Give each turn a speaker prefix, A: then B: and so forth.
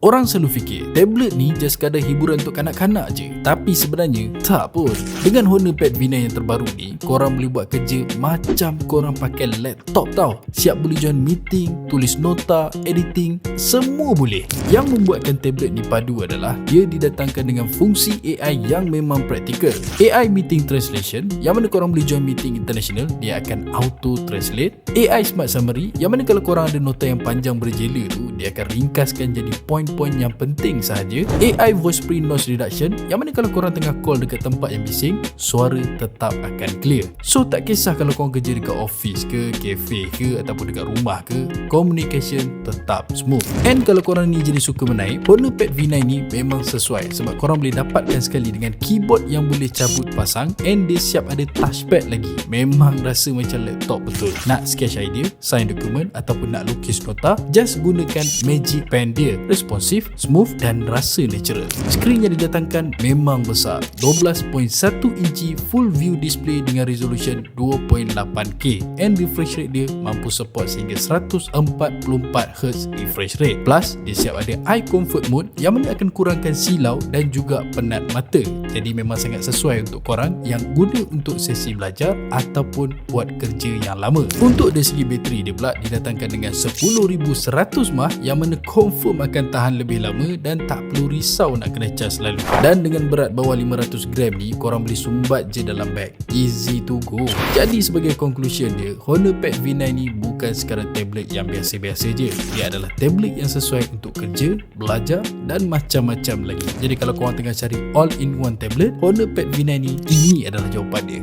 A: Orang selalu fikir tablet ni just sekadar hiburan untuk kanak-kanak je. Tapi sebenarnya tak pun. Dengan Honor Pad V9 yang terbaru ni Korang boleh buat kerja macam korang pakai laptop tau. Siap boleh join meeting, tulis nota, editing Semua boleh. Yang membuatkan tablet ni padu adalah Dia didatangkan dengan fungsi AI yang memang praktikal. AI Meeting Translation Yang mana korang boleh join meeting international Dia akan auto translate AI Smart Summary Yang mana kalau korang ada nota yang panjang berjela tu Dia akan ringkaskan jadi point poin yang penting sahaja. AI voice pre noise reduction yang mana kalau korang tengah call dekat tempat yang bising suara tetap akan clear. So tak kisah kalau korang kerja dekat office ke cafe ke ataupun dekat rumah ke communication tetap smooth. And kalau korang ni jadi suka menaik Honor Pad V9 ni memang sesuai sebab korang boleh dapatkan sekali dengan keyboard yang boleh cabut pasang and dia siap ada touchpad lagi. Memang rasa macam laptop betul. Nak sketch idea sign dokumen ataupun nak lukis nota just gunakan magic pen dia. Responsif responsif, smooth dan rasa natural. Skrin yang didatangkan memang besar. 12.1 inci full view display dengan resolution 2.8K and refresh rate dia mampu support sehingga 144Hz refresh rate. Plus, dia siap ada eye comfort mode yang mana akan kurangkan silau dan juga penat mata. Jadi memang sangat sesuai untuk korang yang guna untuk sesi belajar ataupun buat kerja yang lama. Untuk dari segi bateri dia pula didatangkan dengan 10100 mAh yang mana confirm akan tahan tahan lebih lama dan tak perlu risau nak kena cas selalu. Dan dengan berat bawah 500 gram ni, korang boleh sumbat je dalam beg. Easy to go. Jadi sebagai conclusion dia, Honor Pad V9 ni bukan sekadar tablet yang biasa-biasa je. Dia adalah tablet yang sesuai untuk kerja, belajar dan macam-macam lagi. Jadi kalau korang tengah cari all-in-one tablet, Honor Pad V9 ni, ini adalah jawapan dia.